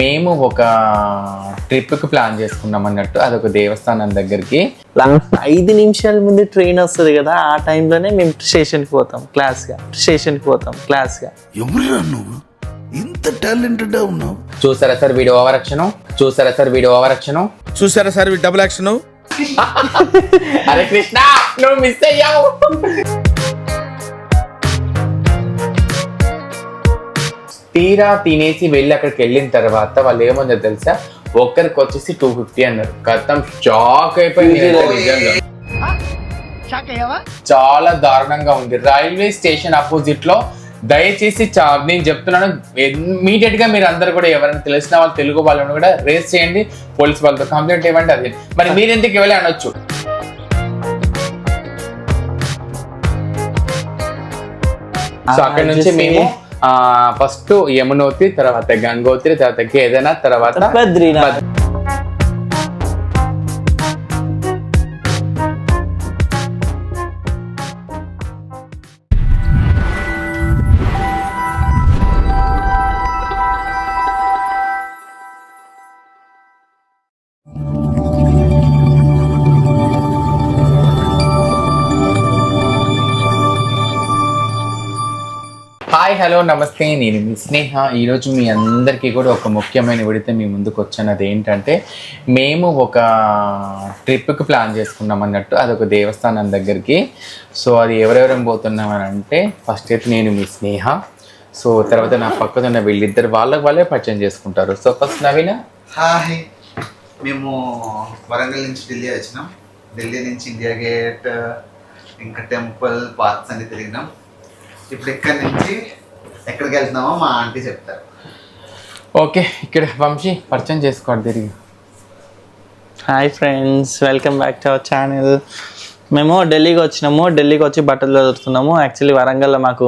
మేము ఒక ట్రిప్కి ప్లాన్ చేసుకున్నాం అన్నట్టు అదొక దేవస్థానం దగ్గరికి. లాస్ట్ ఐదు నిమిషాల ముందు ట్రైన్ వస్తుంది కదా ఆ టైంలోనే మేము స్టేషన్కి పోతాం క్లాస్గా. స్టేషన్కి పోతాం క్లాస్గా. ఎవరురా నువ్వు? ఇంత టాలెంటెడ్ ఉన్నావు. చూసారా సార్ వీడియో ఓవరక్షణం చూసారా సార్ వీడియో ఓవరక్షణం చూసారా సార్ డబుల్ యాక్షన్ అరే కృష్ణ నువ్వు మిస్ అయ్యావు. తీరా తినేసి వెళ్ళి అక్కడికి వెళ్ళిన తర్వాత వాళ్ళు ఏముందో తెలుసా? ఒక్కరికి వచ్చేసి టూ ఫిఫ్టీ అన్నారు. కథం షాక్ అయిపోయింది నిజంగా. చాలా దారుణంగా ఉంది. రైల్వే స్టేషన్ అపోజిట్లో దయచేసి చా నేను చెప్తున్నాను ఇమీడియట్గా మీరు అందరు కూడా ఎవరైనా తెలిసిన వాళ్ళు తెలుగు వాళ్ళని కూడా రేస్ చేయండి. పోలీస్ వాళ్ళతో కంప్లైంట్ ఇవ్వండి అది. మరి మీరెందుకు వెళ్ళి అనొచ్చు? సో అక్కడ నుంచి మేము ఫస్ట్ యమునోత్రి తర్వాత గంగోత్రి తర్వాత కేదార్నాథ్ తర్వాత బద్రీనాథ్. హలో నమస్తే. నేను మీ స్నేహ. ఈరోజు మీ అందరికీ కూడా ఒక ముఖ్యమైన విడితే మీ ముందుకు వచ్చినది ఏంటంటే మేము ఒక ట్రిప్కి ప్లాన్ చేసుకున్నాం అన్నట్టు. అదొక దేవస్థానం దగ్గరికి. సో అది ఎవరెవరం పోతున్నామని అంటే ఫస్ట్ అయితే నేను మీ స్నేహ. సో తర్వాత నా పక్కన ఉన్న వీళ్ళిద్దరు వాళ్ళకి వాళ్ళే పరిచయం చేసుకుంటారు. So first Naveena. హాయ్. మేము వరంగల్ నుంచి ఢిల్లీ వచ్చినాం. ఢిల్లీ నుంచి ఇండియా గేట్ ఇంకా టెంపుల్ పార్క్స్ అన్ని తిరిగినాం. ఇప్పుడు ఇక్కడ నుంచి ఎక్కడికి వెళ్తున్నామో మా ఆంటీ చెప్తారు. ఓకే ఇక్కడ వంశీ పరిచయం చేసుకోండి తిరిగి. Hi friends welcome back to our channel మేము ఢిల్లీకి వచ్చినాము ఢిల్లీకి వచ్చి బట్టలు చదువుతున్నాము యాక్చువల్లీ వరంగల్లో మాకు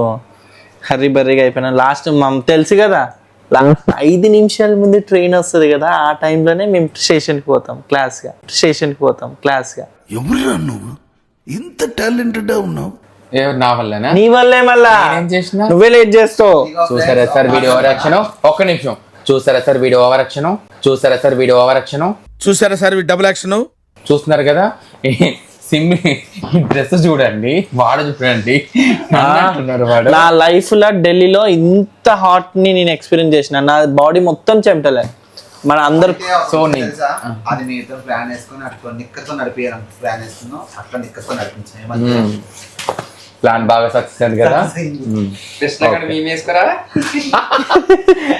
హర్రీ బర్రీగా అయిపోయినాం. లాస్ట్ మాకు తెలుసు కదా లాస్ట్ ఐదు నిమిషాల ముందు ట్రైన్ వస్తుంది కదా ఆ టైంలోనే మేము స్టేషన్కి పోతాం క్లాస్గా స్టేషన్కి పోతాం క్లాస్గా ఎవరురా నువ్వు? ఇంత టాలెంటెడ్ ఉన్నావు. ఎవరు నా వల్లనా? నీ వల్లే మళ్ళా. నేనేం చేసినా? నువ్వే లేట్ చేస్తావు. చూసారా సార్ వీడియో ఓవరాక్షణం ఒక్క నిమిషం. చూసారా సార్ వీడియో ఓవరాక్షణం చూసారా సార్ వీడియో ఓవరాక్షణం చూసారా సార్ డబుల్ యాక్షన్ చూస్తున్నారు కదా? సిమ్ డ్రెస్ చూడండి. వాడు చూడండి. నా లైఫ్లో ఢిల్లీలో ఇంత హాట్ని నేను ఎక్స్పీరియన్స్ చేసిన. నా బాడీ మొత్తం చెమటలే. మన అందరు సో నేను- తెలుసా? అది మీతో ప్లాన్ వేసుకొని అట్లా నిక్కతో నడిపించాలని ప్లాన్ వేసుకున్నాం అట్లా నిక్కతో నడిపించాం. ప్లాన్ బాగా సక్సెస్ అయింది కదా. కృష్ణ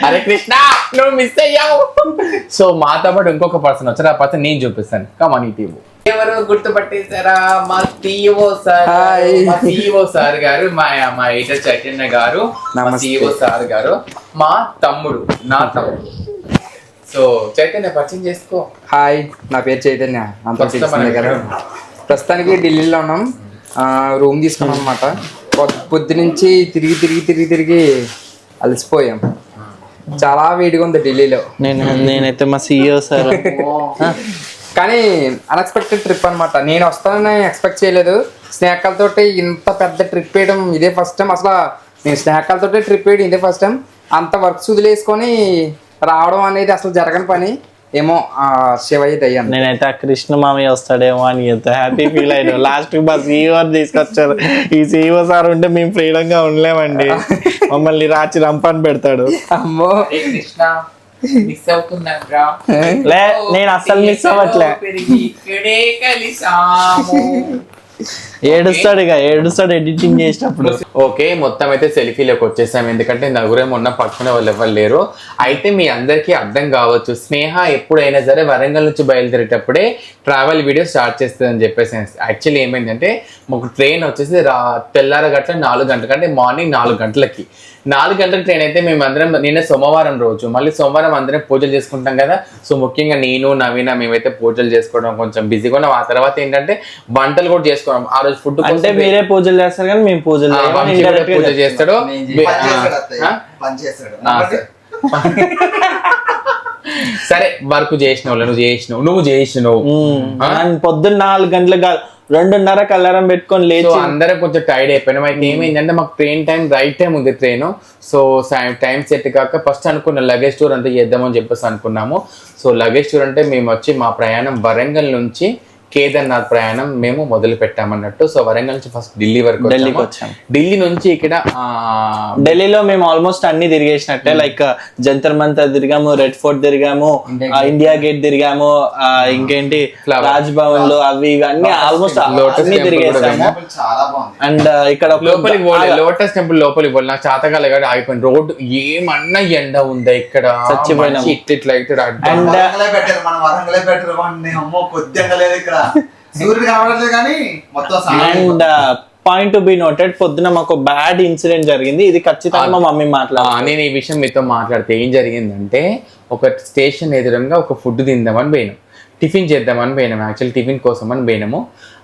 అరే కృష్ణ నువ్వు మిస్ అయ్యావు. సో మాతో పాటు ఇంకొక పర్సన్ వచ్చారు. ఆ పర్సన్ నేను చూపిస్తాను. కమాన్ ఈ టీవీ ఎవరు గుర్తుపట్టేశారా? మా సిఇఓ సార్ మా సిఇఓ సార్ గారు మా మా ఎడిటర్ చైతన్య గారు మా సిఇఓ సార్ గారు మా తమ్ముడు నా తమ్ముడు. సో చైతన్య పరిచయం చేసుకో. హాయ్ నా పేరు చైతన్య. ప్రస్తుతానికి ఢిల్లీలో ఉన్నాం. రూమ్ తీసుకున్నాం అనమాట పొద్దు నుంచి తిరిగి తిరిగి తిరిగి తిరిగి అలసిపోయాం. చాలా వేడిగా ఉంది ఢిల్లీలో. నేను నేనైతే మా సీఈఓ సార్. కానీ అన్ఎక్స్పెక్టెడ్ ట్రిప్ అన్నమాట. నేను వస్తానని ఎక్స్పెక్ట్ చేయలేదు. స్నేహితులతోటి ఇంత పెద్ద ట్రిప్ వేయడం ఇదే ఫస్ట్ టైం అసలు నేను స్నేహితులతోటి ట్రిప్ వేయడం ఇదే ఫస్ట్ టైం అంత వర్క్స్ వదిలేసుకొని రావడం అనేది అసలు జరగని పని. ఏమో ఆ, శివయ్య దయ్యాన్ని. నేనైతే ఆ కృష్ణ మామయ్య వస్తాడేమో అని ఎంత హ్యాపీ ఫీల్ అయినా. లాస్ట్ మా సీఈఓ తీసుకొచ్చారు. ఈ సీఈఓ సార్ ఉంటే మేము ఫ్రీడమ్గా ఉండలేమండి. మమ్మల్ని రాచి రంపని పెడతాడు. అమ్మో. కృష్ణ మిస్ లే నేను అస్సలు మిస్ అవ్వట్లే. కలిసాము. ఏడుస్తాడు ఇక ఏడుస్తాడు ఎడిటింగ్ చేసినప్పుడు. ఓకే మొత్తం అయితే సెల్ఫీలోకి వచ్చేసాం. ఎందుకంటే నలుగురే మొన్న పట్టుకునే వాళ్ళు ఎవరు లేరు. అయితే మీ అందరికీ అర్థం కావచ్చు స్నేహ ఎప్పుడైనా సరే వరంగల్ నుంచి బయలుదేరేటప్పుడే ట్రావెల్ వీడియో స్టార్ట్ చేస్తుందని చెప్పేసి యాక్చువల్లీ ఏమైందంటే మాకు ట్రైన్ వచ్చేసి రా తెల్లార గంటల నాలుగు గంటలకి అంటే మార్నింగ్ నాలుగు గంటలకి. నాలుగు గంటల ట్రైన్ అయితే మేము అందరం నిన్న సోమవారం రోజు మళ్ళీ సోమవారం అందరం పూజలు చేసుకుంటాం కదా. సో ముఖ్యంగా నేను నవీన మేమైతే పూజలు చేసుకోవడం కొంచెం బిజీగా ఉన్నాం. ఆ తర్వాత ఏంటంటే వంటలు కూడా చేసుకోవడం ఆ రోజు ఫుడ్ అంటే మీరే పూజలు చేస్తారు కానీ మేము పూజలు పూజ చేస్తాం. చేస్తాడు. సరే. వర్క్ చేసిన వాళ్ళు నువ్వు చేసినావు నువ్వు చేసినావు పొద్దున్న నాలుగు గంటలకు కాదు, రెండున్నర కల్లారం పెట్టుకొని సో లేచి అందరం కొంచెం టైర్డ్ అయిపోయినాం. అయితే ఏమైందంటే మాకు ట్రైన్ టైం రైట్ టైం ఉంది ట్రైన్ సో టైం సెట్ కాక ఫస్ట్ అనుకున్న లగేజ్ టూర్ అంతా చేద్దామని చెప్పేసి అనుకున్నాము. సో లగేజ్ టూర్ అంటే మేము వచ్చి మా ప్రయాణం వరంగల్ నుంచి కేదార్నాథ్ ప్రయాణం మేము మొదలు పెట్టామన్నట్టు. సో వరంగల్ నుంచి ఫస్ట్ ఢిల్లీ వరకు ఢిల్లీకి వచ్చాము. వచ్చాము. ఢిల్లీ నుంచి ఇక్కడ ఢిల్లీలో మేము ఆల్మోస్ట్ అన్ని తిరిగేసినట్టే. లైక్ జంతర్ మంతర్ తిరిగాము రెడ్ ఫోర్ట్ తిరిగాము ఇండియా గేట్ తిరిగాము ఆ, ఇంకేంటి. రాజ్ భవన్లో అవి ఇవి అన్ని ఆల్మోస్ట్ Lotus అన్ని temple తిరిగేసాము. అండ్ ఇక్కడ ఒక- లోపలికి పోలే లోటస్ టెంపుల్ లోపలికి పోలే. నాకు చాతకాలే కాబట్టి ఆగిపోయింది రోడ్డు ఏమన్నా ఎండ ఉందా ఇక్కడ? చచ్చిపోయినాము. మనిషి ఇట్లా ఇట్లా వరంగలే పెట్టారు మనం వరంగలే పెట్టారు. కొద్దిగా లేదు ఇక్కడ. సూర్యుడు కనబడలేదు కానీ మొత్తం and point to be noted పొద్దున మాకు బ్యాడ్ ఇన్సిడెంట్ జరిగింది. ఇది ఖచ్చితంగా మా మమ్మీ ఆ, మాట్లాడాలి నేను ఈ విషయం మీతో మాట్లాడితే ఏం జరిగిందంటే ఒక స్టేషన్ ఎదురుగా ఒక ఫుడ్ తిందామని పోయినాం. టిఫిన్ చేద్దామని పోయినాం. యాక్చువల్ టిఫిన్ కోసం అని పోయినాము.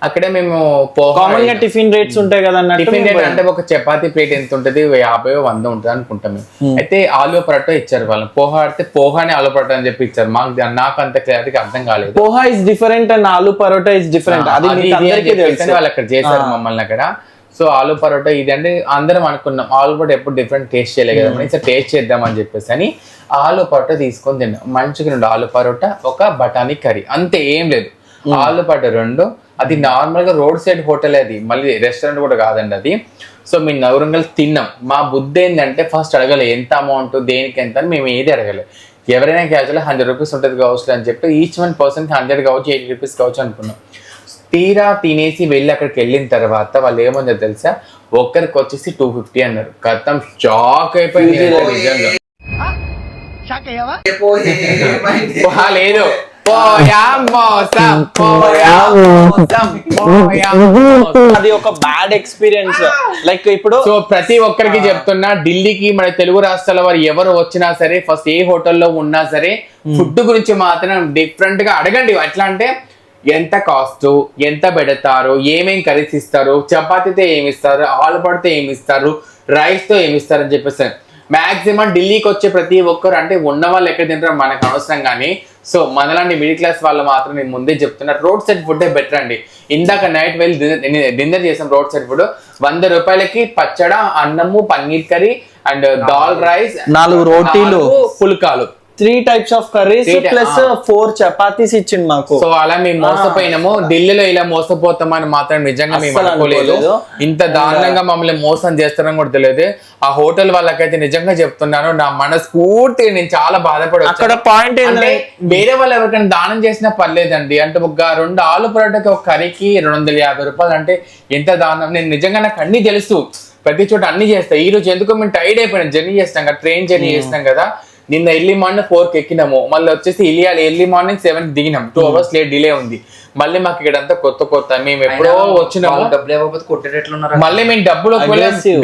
అక్కడే మేము పోహా కామన్గా టిఫిన్ రేట్స్ ఉంటాయి కదా టిఫిన్ రేట్ అంటే ఒక చపాతీ ప్లేట్ ఎంత ఉంటుంది? యాభై వంద ఉంటుంది అనుకుంటాం మేము. అయితే ఆలు పరోటా ఇచ్చారు వాళ్ళు పోహా ఆడితే పోహానే ఆలు పరోటా అని చెప్పి ఇచ్చారు. మాకు నాకు అంత క్లారిటీగా అర్థం కాలేదు. Poha is different and aloo paratha is different అది వాళ్ళు అక్కడ చేశారు మమ్మల్ని అక్కడ. సో ఆలు పరోటా ఇది అంటే అందరం అనుకున్నాం. ఆలు పరోటా ఎప్పుడు డిఫరెంట్ టేస్ట్ చేయలేదు కదా. మనం ఈసారి టేస్ట్ చేద్దాం అని చెప్పేసి అని ఆలు పరోటా తీసుకొని తిన్నాం. మంచిగా రెండు ఆలు పరోటా ఒక బఠానీ కర్రీ. అంతే ఏం లేదు. ఆలు పరోటా రెండు అది నార్మల్గా రోడ్ సైడ్ హోటల్ అది. మళ్ళీ రెస్టారెంట్ కూడా కాదండి అది. సో మేము నవరంగల్ తిన్నాం. మా బుద్ధి ఏంటంటే ఫస్ట్ అడగలే ఎంత అమౌంట్ దేనికి ఎంత అని మేము ఏది అడగలే. ఎవరైనా క్యాజువల్ హండ్రెడ్ రూపీస్ ఉంటుంది కావచ్చు అని చెప్పి ఈచ్ వన్ పర్సన్ హండ్రెడ్ కావచ్చు ఎయిటీ రూపీస్ కావచ్చు అనుకున్నాం. తీరా తినేసి వెళ్ళి అక్కడికి వెళ్ళిన తర్వాత వాళ్ళు ఏమందో తెలుసా? ఒక్కరికి వచ్చేసి టూ ఫిఫ్టీ అన్నారు. కథం షాక్ అయిపోయింది. నిజంగా? పోహా లేదు అది ఒక బ్యాడ్ ఎక్స్పీరియన్స్ లైక్ ఇప్పుడు సో ప్రతి ఒక్కరికి చెప్తున్నా ఢిల్లీకి మన తెలుగు రాష్ట్రాల వారు ఎవరు వచ్చినా సరే ఫస్ట్ ఏ హోటల్లో ఉన్నా సరే ఫుడ్ గురించి మాత్రం డిఫరెంట్గా అడగండి. ఎట్లా అంటే ఎంత కాస్ట్ ఎంత పెడతారు ఏమేం కర్రీస్ ఇస్తారు చపాతీతో ఏమి ఇస్తారు ఆలు పడితే ఏమి ఇస్తారు రైస్తో ఏమి ఇస్తారు అని చెప్పేసి. మాక్సిమం ఢిల్లీకి వచ్చే ప్రతి ఒక్కరు అంటే ఉన్న వాళ్ళు ఎక్కడ తింటారో మనకు అవసరం కానీ సో మనలాంటి మిడిల్ క్లాస్ వాళ్ళు మాత్రం నేను ముందే చెప్తున్నా రోడ్ సైడ్ ఫుడ్ బెటర్ అండి. ఇందాక నైట్ వెళ్ళి డిన్నర్ చేసాం రోడ్ సైడ్ ఫుడ్. వంద రూపాయలకి పచ్చడ అన్నము paneer curry and dal rice నాలుగు రోటీలు. పుల్కాలు. Three types of curries plus. Four chapatis ఇచ్చింది మాకు. సో అలా మేము మోసపోయినాము. ఢిల్లీలో ఇలా మోసపోతామని మాత్రం నిజంగా మేము అనుకోలేదు. ఇంత దారుణంగా మమ్మల్ని మోసం చేస్తారని కూడా తెలియదు. ఆ హోటల్ వాళ్ళకైతే నిజంగా చెప్తున్నాను నా మనస్ఫూర్తి నేను చాలా బాధపడి అక్కడ పాయింట్ ఏంటంటే వేరే వాళ్ళు ఎవరికైనా దానం చేసినా పర్లేదండి. అంటే ఒక రెండు ఆలు పరోటాకి ఒక కర్రీకి రెండు వందల యాభై రూపాయలు అంటే ఎంత దానం నేను నిజంగా నాకు అన్ని తెలుసు. ప్రతి చోట అన్ని చేస్తా. ఈ రోజు ఎందుకో మేము టైర్డ్ అయిపోయినా. జర్నీ చేస్తాం కదా ట్రైన్ జర్నీ చేస్తాం కదా. నిన్న ఎర్లీ మార్నింగ్ ఫోర్కి ఎక్కినాము. మళ్ళీ వచ్చేసి ఇలియాలి ఎర్లీ మార్నింగ్ సెవెన్ దిగినాం. టూ అవర్స్ లేట్ డిలే ఉంది. మళ్ళీ మాకు ఇక్కడ అంతా కొత్త కొత్త మేము ఎప్పుడో వచ్చినాము. వాళ్ళు డబ్బులు ఇవ్వకపోతే కొట్టేటట్లు ఉన్నారు? మళ్ళీ మేము డబ్బులు.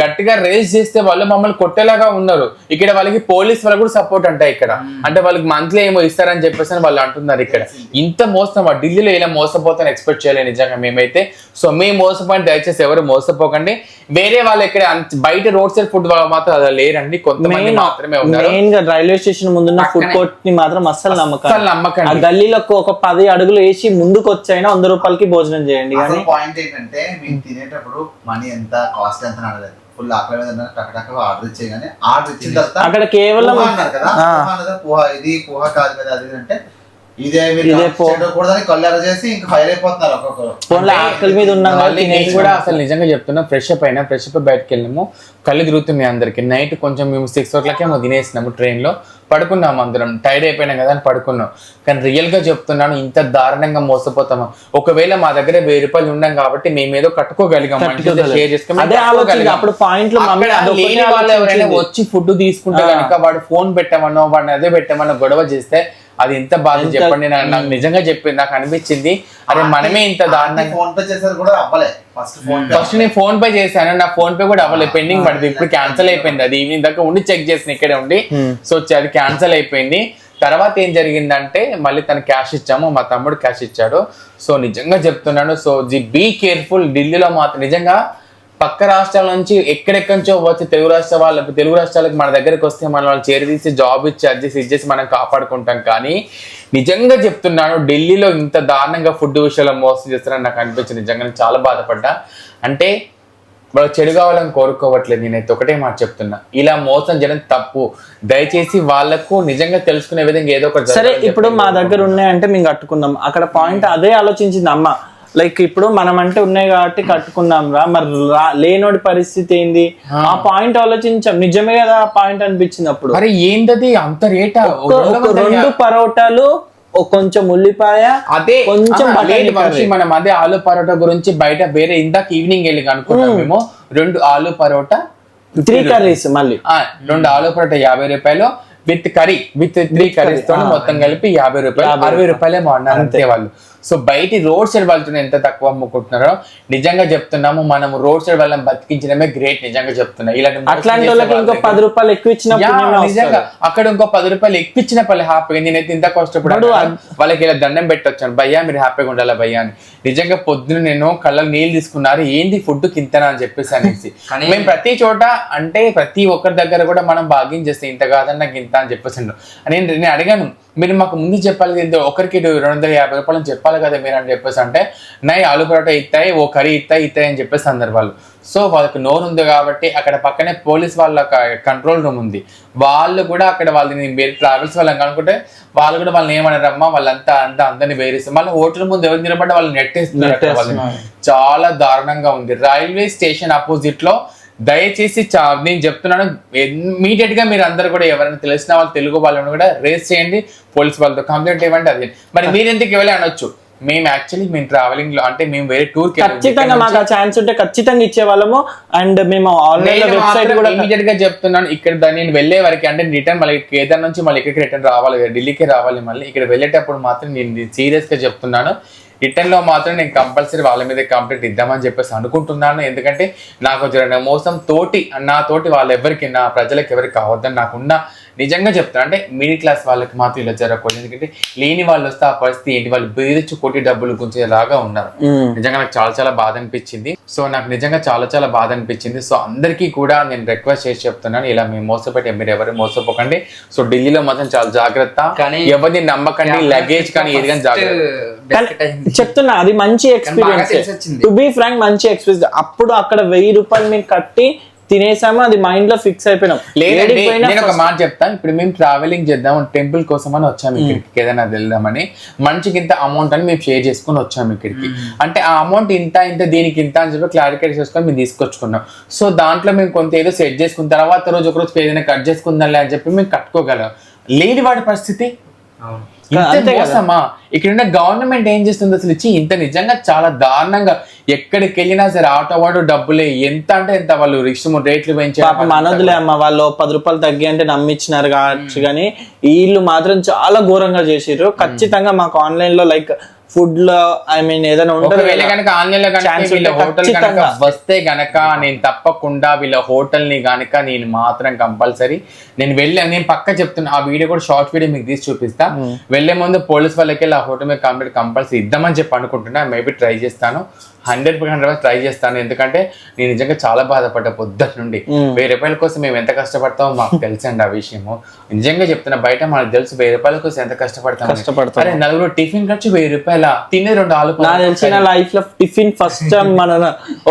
గట్టిగా రేస్ చేస్తే వాళ్ళు మమ్మల్ని కొట్టేలాగా ఉన్నారు. ఇక్కడ వాళ్ళకి పోలీస్ వాళ్ళు కూడా సపోర్ట్ అంట ఇక్కడ. అంటే వాళ్ళకి మంత్లీ ఏమో ఇస్తారని చెప్పేసి అని వాళ్ళు అంటున్నారు ఇక్కడ. ఇంత మోసం ఆ ఢిల్లీలో ఇలా మోసపోతాను ఎక్స్పెక్ట్ చేయలేదు నిజంగా మేమైతే. సో మేము మోసపోయిన దయచేసి ఎవరు మోసపోకండి. వేరే వాళ్ళు ఇక్కడ బయట రోడ్ సైడ్ ఫుడ్ వాళ్ళు మాత్రం అలా లేరండి. కొంతమంది మాత్రమే ఉన్నారు. మెయిన్గా రైల్వే స్టేషన్ ముందున్న ఫుడ్ కోర్ట్ని మాత్రం అస్సలు నమ్మకం అస్సలు నమ్మకండి. ఆ గల్లీలో ఒక పది అడుగులు వేసి ముందుకు వచ్చైనా వంద రూపాయలకి భోజనం చేయండి కానీ అసలు పాయింట్ ఏంటంటే మేము తినేటప్పుడు మనీ ఎంత కాస్ట్ ఎంత అడగలేదు. ఫుల్ ఆకలి మీద ఉన్నారు, టక్ టక్ ఆర్డర్ ఇచ్చేయగానే ఆర్డర్ ఇచ్చిన తర్వాత అక్కడ కేవలం అన్నారు కదా. పోహా ఇది పోహా కాదు కదా అది అంటే ఇదే మీరు ఇదే పో- చేయకూడదని కళ్ళు ఎర్ర చేసి ఇంకా ఫైర్ అయిపోతున్నారు ఒక్కొక్కరు. ఆకలి మీద నేను కూడా అసలు నిజంగా చెప్తున్నా ఫ్రెష్ అప్ అయినా ఫ్రెష్ అప్ బయటకు వెళ్ళాము కళ్ళు తిరుగుతున్నాయి అందరికి. నైట్ కొంచెం మేము సిక్స్ ఓ క్లాక్ ఏమో తినేసినాము train లో. పడుకున్నాము అందరం టైర్డ్ అయిపోయినాం కదా అని పడుకున్నాం కానీ రియల్గా చెప్తున్నాను ఇంత దారుణంగా మోసపోతాము ఒకవేళ మా దగ్గర వెయ్యి రూపాయలు ఉన్నాం కాబట్టి మేము ఏదో కట్టుకోగలిగాం. షేర్ చేసుకుని వాళ్ళు ఎవరైనా. వచ్చి ఫుడ్ తీసుకుంటే. కనుక వాడు ఫోన్ పెట్టమనో వాడిని అదే పెట్టమనో గొడవ చేస్తే అది ఎంత బాధ చెప్పండి నాకు నిజంగా చెప్పింది నాకు అనిపించింది. అరే మనమే ఇంత దారుణంగా ఫోన్ పే చేసేది కూడా అవ్వలే. ఫస్ట్ ఫోన్ పే ఫస్ట్ నేను ఫోన్ పే చేశాను నా ఫోన్ పే కూడా అవ్వలేదు పెండింగ్ పడింది. ఇప్పుడు క్యాన్సిల్ అయిపోయింది. అది ఈవినింగ్ దాకా ఉండి చెక్ చేసిన ఇక్కడే ఉండి. సో అది క్యాన్సిల్ అయిపోయింది. తర్వాత ఏం జరిగిందంటే మళ్ళీ తను క్యాష్ ఇచ్చాము. మా తమ్ముడు క్యాష్ ఇచ్చాడు. సో నిజంగా చెప్తున్నాను. సో జి బీ కేర్ఫుల్ ఢిల్లీలో మాత్రం నిజంగా పక్క రాష్ట్రాల నుంచి ఎక్కడెక్కడి నుంచో వచ్చి తెలుగు రాష్ట్ర వాళ్ళకి తెలుగు రాష్ట్రాలకు మన దగ్గరకు వస్తే మనం వాళ్ళు చేరదీసి జాబ్ ఇచ్చి అడ్జస్ట్ ఇచ్చేసి మనం కాపాడుకుంటాం. కానీ నిజంగా చెప్తున్నాను ఢిల్లీలో ఇంత దారుణంగా ఫుడ్ విషయంలో మోసం చేస్తారని నాకు అనిపించింది. నిజంగా చాలా బాధపడ్డా. అంటే వాళ్ళు చెడు కావాలని కోరుకోవట్లేదు. నేనైతే ఒకటే మాట చెప్తున్నా. ఇలా మోసం చేయడం తప్పు. దయచేసి వాళ్ళకు నిజంగా తెలుసుకునే విధంగా ఏదో ఒకటి సరే ఇప్పుడు మా దగ్గర ఉన్నాయంటే మేము కట్టుకున్నాం అక్కడ పాయింట్ అదే ఆలోచించింది అమ్మ. లైక్ ఇప్పుడు మనం అంటే ఉన్నాయి కాబట్టి కట్టుకున్నాం రా మరి లేనోడి పరిస్థితి ఏంది? ఆ. పాయింట్ ఆలోచించాం. నిజమే కదా ఆ పాయింట్ అనిపించింది అప్పుడు అరే ఏందది? అంత రేటా? రెండు పరోటాలు కొంచెం ఉల్లిపాయ అదే కొంచెం. మనం అదే ఆలు పరోటా గురించి బయట వేరే ఇందాక ఈవినింగ్ వెళ్ళి అనుకున్నాం మేము. రెండు ఆలు పరోటా త్రీ కర్రీస్ మళ్ళీ. రెండు ఆలు పరోటా యాభై రూపాయలు విత్ కర్రీ. విత్ త్రీ కర్రీస్తో మొత్తం కలిపి యాభై రూపాయలు అరవై రూపాయలే. బాగున్నారు అంతే వాళ్ళు. సో బయట రోడ్ సైడ్ వాళ్ళతో ఎంత తక్కువ అమ్ముకుంటున్నారో. నిజంగా చెప్తున్నాము మనం రోడ్ సైడ్ వాళ్ళని బతికించడమే గ్రేట్ నిజంగా చెప్తున్నా. ఇలాంటి అట్లాంటి వాళ్ళకి ఇంకో పది రూపాయలు ఎక్కువ ఇచ్చిన నిజంగా. అక్కడ ఇంకో పది రూపాయలు ఎక్కిచ్చిన పల్లె హ్యాపీగా నేనైతే ఇంత కష్టపడ్డాను వాళ్ళకి ఇలా దండం పెట్టొచ్చాను. భయ్యా మీరు హ్యాపీగా ఉండాలా భయ్యా అని. నిజంగా పొద్దున నేను కళ్ళకి నీళ్ళు తీసుకున్నారు ఏంది ఫుడ్ కింతనా అని చెప్పేసి అనేసి. మేము ప్రతి చోట అంటే ప్రతి ఒక్కరి దగ్గర కూడా మనం భాగ్యం చేస్తే ఇంత కాదన్నా గింత అని చెప్పేసి. నేను నేను అడిగాను మీరు మాకు ముందు చెప్పాలి ఇంత ఒకరికి రెండు వందల యాభై రూపాయలు అని చెప్పాలి కదా మీరు అని చెప్పేసి అంటే నై ఆలు పరోటా ఇస్తాయి ఓ కర్రీ ఇస్తాయి ఇస్తాయి అని చెప్పేసి అన్నారు వాళ్ళు సో వాళ్ళకి నోరు ఉంది కాబట్టి అక్కడ పక్కనే పోలీస్ వాళ్ళ కంట్రోల్ రూమ్ ఉంది. వాళ్ళు కూడా అక్కడ వాళ్ళని ట్రావెల్స్ వాళ్ళని కనుక్కుంటే వాళ్ళు కూడా వాళ్ళని ఏమన్నారమ్మా వాళ్ళంతా అంతా అందరిని వేరేస్తారు మళ్ళీ హోటల్ ముందు ఎవరు నిలబడ్డ వాళ్ళు నెట్టేస్తున్నారు వాళ్ళని. చాలా దారుణంగా ఉంది. రైల్వే స్టేషన్ అపోజిట్లో దయచేసి చా- నేను చెప్తున్నాను ఇమీడియట్గా మీరు అందరు కూడా ఎవరైనా తెలిసిన వాళ్ళు తెలుగు వాళ్ళని కూడా రేస్ చేయండి పోలీస్ వాళ్ళతో కంప్లైంట్ ఇవ్వండి అది. మరి మీరు ఎందుకు ఇవ్వాలి అనొచ్చు? మేము యాక్చువల్లీ మేము ట్రావెలింగ్లో అంటే మేము వేరే టూర్ ఖచ్చితంగా మాకు ఆ ఛాన్స్ ఉంటే ఖచ్చితంగా ఇచ్చేవాళ్ళము. అండ్ మేము ఆన్లైన్లో వెబ్సైట్ కూడా ఇమీడియట్గా చెప్తున్నాను ఇక్కడ నేను వెళ్ళే వరకు అంటే రిటర్న్ మళ్ళీ కేదార్ నుంచి మళ్ళీ ఇక్కడికి రిటర్న్ రావాలి ఢిల్లీకి రావాలి మళ్ళీ. ఇక్కడ వెళ్ళేటప్పుడు మాత్రం నేను సీరియస్గా చెప్తున్నాను. రిటర్న్లో మాత్రం నేను కంపల్సరీ వాళ్ళ మీద కంప్లైంట్ ఇద్దామని చెప్పేసి అనుకుంటున్నాను. ఎందుకంటే నాకు జరిగిన మోసం తోటి నా తోటి వాళ్ళు ఎవరికి నా ప్రజలకు ఎవరికి కావద్దని నాకున్న నిజంగా చెప్తాను అంటే మిడిల్ క్లాస్ వాళ్ళకి మాత్రం ఇలా జరగకూడదు. ఎందుకంటే లేని వాళ్ళు వస్తే ఆ పరిస్థితి ఏంటి? వాళ్ళు బెదిరించి కోటి డబ్బులు గుంచేలాగా ఉన్నారు. నిజంగా నాకు చాలా చాలా బాధ అనిపించింది. సో నాకు నిజంగా చాలా చాలా బాధ అనిపించింది. సో అందరికీ కూడా నేను రిక్వెస్ట్ చేసి చెప్తున్నాను ఇలా మేము మోసపెట్టే మీరు ఎవరు మోసపోకండి. సో ఢిల్లీలో మాత్రం చాలా జాగ్రత్త. కానీ ఎవరిని నమ్మకండి లగేజ్ కానీ ఏది కానీ జాగ్రత్త. చెప్తున్నా అది మంచి ఎక్స్పీరియన్స్. టు బీ ఫ్రాంక్ మంచి ఎక్స్పీరియన్స్ అప్పుడు అక్కడ వెయ్యి రూపాయలు మేము కట్టి తినేసాము? అది మైండ్లో ఫిక్స్ అయిపోయినాం. నేను ఒక మాట చెప్తాను. ఇప్పుడు మేము ట్రావెలింగ్ చేద్దాం టెంపుల్ కోసం అని వచ్చాము ఇక్కడికి. కేదార్నాథ్ వెళ్దామని. మనిషికి ఇంత అమౌంట్ అని మేము షేర్ చేసుకుని వచ్చాము ఇక్కడికి. అంటే ఆ అమౌంట్ ఇంత ఇంత దీనికి ఇంత అని చెప్పి క్లారిఫై చేసుకొని మేము తీసుకొచ్చుకున్నాం. సో దాంట్లో మేము కొంత ఏదో సెట్ చేసుకున్న తర్వాత రోజు ఒక రోజు ఏదైనా కట్ చేసుకుందాంలే అని చెప్పి మేము కట్టుకోగలం. లేని వాడి పరిస్థితి? మోసమా? ఇక్కడ ఉన్న గవర్నమెంట్ ఏం చేస్తుంది అసలు ఇచ్చి? ఇంత నిజంగా చాలా దారుణంగా ఎక్కడికి వెళ్ళినా సరే ఆటో వాడు డబ్బులే. ఎంత అంటే ఎంత వాళ్ళు రిక్షము రేట్లు పెంచారు. మనోదులే అమ్మ వాళ్ళు పది రూపాయలు తగ్గి అంటే నమ్మిచ్చినారు కావచ్చు కానీ వీళ్ళు మాత్రం చాలా ఘోరంగా చేసిర్రు. ఖచ్చితంగా మాకు ఆన్లైన్లో లైక్ ఫుడ్లో ఐ మీన్ ఏదైనా ఉంటుంది ఒకవేళ కనుక ఆన్లైన్లో కనుక వీళ్ళ హోటల్ కనుక. వస్తే గనక నేను తప్పకుండా వీళ్ళ హోటల్ని గనక నేను మాత్రం కంపల్సరీ నేను వెళ్ళా నేను పక్క చెప్తున్నా ఆ వీడియో కూడా షార్ట్ వీడియో మీకు తీసి చూపిస్తా. వెళ్ళే ముందు పోలీస్ వాళ్ళకి వెళ్ళి ఆ హోటల్ మీద కంప్లీట్ కంపల్సరీ ఇద్దామని చెప్పి అనుకుంటున్నా. మేబీ ట్రై చేస్తాను. హండ్రెడ్ పర్సెంట్ ట్రై చేస్తాను. ఎందుకంటే నేను నిజంగా చాలా బాధపడ్డా పొద్దున్న నుండి. వెయ్యి రూపాయల కోసం మేము ఎంత కష్టపడతామో మాకు తెలుసండి ఆ విషయము. నిజంగా చెప్తున్నా బయట మనకు తెలుసు వెయ్యి రూపాయల కోసం ఎంత కష్టపడతాం కష్టపడతాం. అరే నలుగురు టిఫిన్ ఖర్చు వెయ్యి రూపాయల? తినే రెండు ఆలు నా తెలిసిన లైఫ్లో టిఫిన్ ఫస్ట్ టైం మన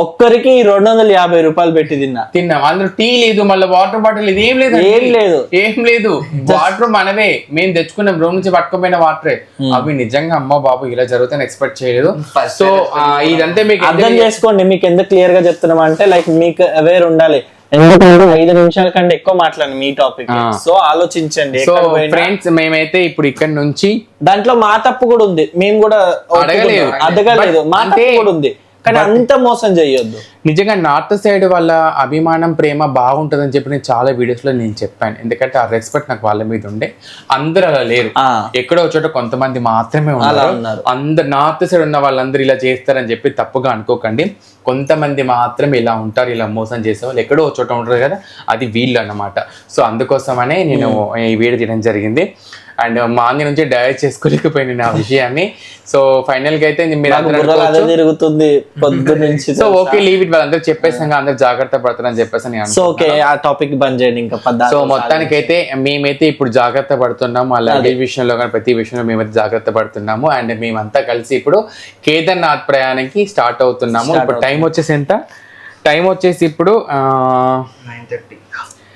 ఒక్కరికి రెండు వందల యాభై రూపాయలు పెట్టి తిన్నా. తిన్నాం. అందులో టీ లేదు మళ్ళీ వాటర్ బాటిల్ ఇది ఏం లేదు ఏం లేదు. ఏం లేదు. వాటర్ మనవే. మేము తెచ్చుకున్నాం రూమ్ నుంచి పట్టుకోపోయిన వాటరే అవి నిజంగా అమ్మ బాబు ఇలా జరుగుతాయని ఎక్స్పెక్ట్ చేయలేదు. సో ఇదంతా మీకు అర్థం ఎందుకు చేసుకోండి మీకు ఎంత క్లియర్గా చెప్తున్నాం అంటే లైక్ మీకు అవేర్ ఉండాలి ఎందుకంటే ఐదు నిమిషాల కంటే ఎక్కువ మాట్లాడండి మీ టాపిక్. సో ఆలోచించండి సో. ఫ్రెండ్స్ మేమైతే ఇప్పుడు ఇక్కడ నుంచి దాంట్లో మా తప్పు కూడా ఉంది మేము కూడా అడగలేదు. అడగలేదు మా తప్పు కూడా ఉంది కానీ అంత మోసం చేయొద్దు. నిజంగా నార్త్ సైడ్ వాళ్ళ అభిమానం ప్రేమ బాగుంటుందని చెప్పి నేను చాలా వీడియోస్లో నేను చెప్పాను. ఎందుకంటే ఆ రెస్పెక్ట్ నాకు వాళ్ళ మీద ఉండే. అందరూ అలా లేరు. ఎక్కడో చోట కొంతమంది మాత్రమే ఉన్నారు. అందరు నార్త్ సైడ్ ఉన్న వాళ్ళందరూ ఇలా చేస్తారని చెప్పి తప్పుగా అనుకోకండి. కొంతమంది మాత్రమే ఇలా ఉంటారు ఇలా మోసం చేసే వాళ్ళు. ఎక్కడో చోట ఉంటారు కదా అది వీళ్ళు అన్నమాట. సో అందుకోసమనే నేను ఈ వీడియో తీయడం జరిగింది. అండ్ మార్నింగ్ నుంచి డైరెక్ట్ చేసుకోలేకపోయింది నా విషయాన్ని. సో ఫైనల్గా అయితే మీరు. తిరుగుతుంది పొద్దు నుంచి సో ఓకే లీవ్ ఇట్ వాళ్ళందరూ చెప్పేసాం అందరూ జాగ్రత్త పడతారని చెప్పేసి సో ఓకే ఆ టాపిక్ బంద్ చేయండి ఇంకా సో మొత్తానికి అయితే మేమైతే ఇప్పుడు జాగ్రత్త పడుతున్నాము. అలాగే ఈ విషయంలో కానీ ప్రతి విషయంలో మేమైతే జాగ్రత్త పడుతున్నాము. అండ్ మేమంతా కలిసి ఇప్పుడు కేదార్నాథ్ ప్రయాణానికి స్టార్ట్ అవుతున్నాము. ఇప్పుడు టైం వచ్చేసి ఎంత? టైం వచ్చేసి ఇప్పుడు nine thirty.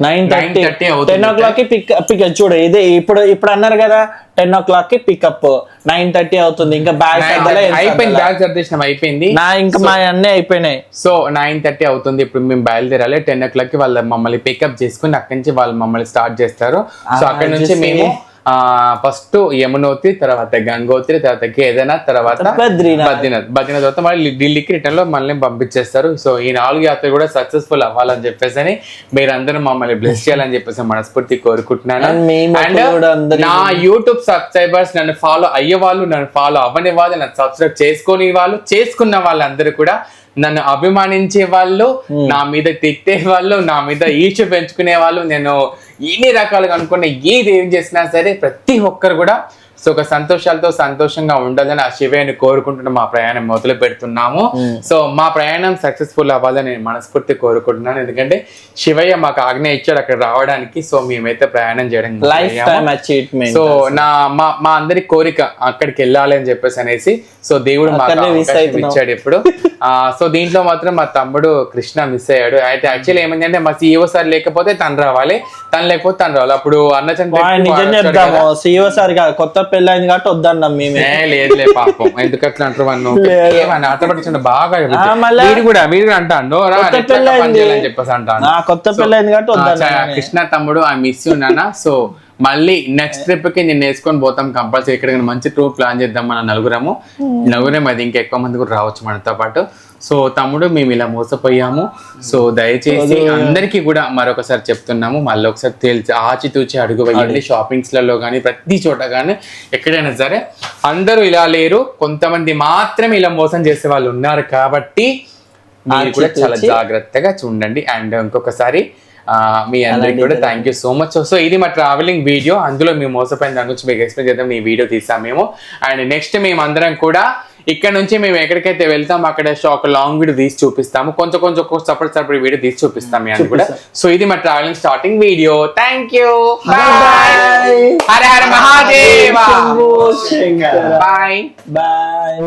Nine 9:30 thirty. Ten ఓ క్లాక్కి పిక్ పిక్ చూడు ఇదే ఇప్పుడు ఇప్పుడు అన్నారు కదా టెన్ ఓ క్లాక్కి పికప్ నైన్ థర్టీ అవుతుంది ఇంకా బ్యాగ్ అయిపోయింది బ్యాగ్ సర్దేశనం అయిపోయింది. నా ఇంకా మా అన్నీ అయిపోయినాయి. సో నైన్ థర్టీ అవుతుంది ఇప్పుడు మేము బయలుదేరాలి. టెన్ ఓ క్లాక్కి వాళ్ళు మమ్మల్ని పికప్ చేసుకుని అక్కడి నుంచి వాళ్ళు మమ్మల్ని స్టార్ట్ చేస్తారు. సో అక్కడ నుంచి మేము ఫస్ట్ యమునోత్రి తర్వాత గంగోత్రి తర్వాత కేదార్నాథ్ తర్వాత బద్రీనాథ్. బద్రీనాథ్. తర్వాత మళ్ళీ ఢిల్లీకి రిటర్న్లో మళ్ళీ పంపించేస్తారు. సో ఈ నాలుగు యాత్రలు కూడా సక్సెస్ఫుల్ అవ్వాలని చెప్పేసి అని మీరందరూ మమ్మల్ని బ్లెస్ చేయాలని చెప్పేసి మనస్ఫూర్తి కోరుకుంటున్నాను. అండ్ నా యూట్యూబ్ సబ్స్క్రైబర్స్ నన్ను ఫాలో అయ్యే వాళ్ళు నన్ను ఫాలో అవ్వని వాళ్ళు నన్ను సబ్స్క్రైబ్ చేసుకొని వాళ్ళు చేసుకున్న వాళ్ళందరూ కూడా నన్ను అభిమానించే వాళ్ళు నా మీద తిట్టే వాళ్ళు నా మీద ఈర్ష్య పెంచుకునే వాళ్ళు నేను ఎన్ని రకాలుగా అనుకున్న ఏది ఏం చేసినా సరే ప్రతి ఒక్కరు కూడా సో ఒక సంతోషాలతో సంతోషంగా ఉండాలని ఆ శివయ్యని కోరుకుంటున్న మా ప్రయాణం మొదలు పెడుతున్నాము. సో మా ప్రయాణం సక్సెస్ఫుల్ అవ్వాలని నేను మనస్ఫూర్తి కోరుకుంటున్నాను. ఎందుకంటే శివయ్య మాకు ఆజ్ఞ ఇచ్చాడు అక్కడ రావడానికి. సో మేమైతే ప్రయాణం చేయడం సో నా మా మా అందరి కోరిక అక్కడికి వెళ్ళాలి అని చెప్పేసి అనేసి సో దేవుడు మాకు. ఇచ్చాడు ఇప్పుడు ఆ, సో దీంట్లో మాత్రం మా తమ్ముడు కృష్ణ మిస్ అయ్యాడు. అయితే యాక్చువల్లీ ఏమైందంటే మా సీఈఓ సార్ లేకపోతే తను రావాలి తను లేకపోతే తను రావాలి. అప్పుడు చెప్తాము సీఓ సార్ కొత్త పెళ్ళి అయింది కాబట్టి వద్దన్నాం మేమే. లేదులే పాపం. ఎందుకు అట్లా అంటారు పట్టించండి బాగా వీడు కూడా వీడు కూడా అంటాను చెప్పేసి అంటాను కొత్త పెళ్ళి అయింది కాబట్టి. కృష్ణ తమ్ముడు ఆ మిస్ ఉన్నానా సో మళ్ళీ నెక్స్ట్ ట్రిప్కి నేను వేసుకొని పోతాం కంపల్సరీ ఎక్కడికైనా మంచి టూర్ ప్లాన్ చేద్దాం మన నలుగురము. నలుగురం అది ఇంకా ఎక్కువ మంది కూడా రావచ్చు మనతో పాటు. సో తమ్ముడు మేము ఇలా మోసపోయాము. సో దయచేసి అందరికీ కూడా మరొకసారి చెప్తున్నాము. మళ్ళీ ఒకసారి తేల్చి ఆచితూచి అడుగు వేయండి. షాపింగ్స్లలో కానీ ప్రతి చోట కానీ ఎక్కడైనా సరే అందరూ ఇలా లేరు. కొంతమంది మాత్రమే ఇలా మోసం చేసే వాళ్ళు ఉన్నారు కాబట్టి మీరు కూడా చాలా. జాగ్రత్తగా చూడండి. అండ్ ఇంకొకసారి మీ అందరికి కూడా thank you so much so ఇది మా ట్రావెలింగ్ వీడియో అందులో మేము మోసపోయిన దాని గురించి మీకు ఎక్స్ప్లెయిన్ చేద్దాం. ఈ వీడియో తీసాం మేము. అండ్ నెక్స్ట్ మేము అందరం కూడా ఇక్కడ నుంచి మేము ఎక్కడికైతే వెళ్తాం అక్కడ ఒక లాంగ్ వీడియో తీసి చూపిస్తాము. కొంచెం కొంచెం ఒక్కొక్క సపరేట్ సపరేట్ వీడియో తీసి చూపిస్తాం మీ కూడా. సో ఇది మా travelling starting video thank you Hara Hara Mahadeva. Bye bye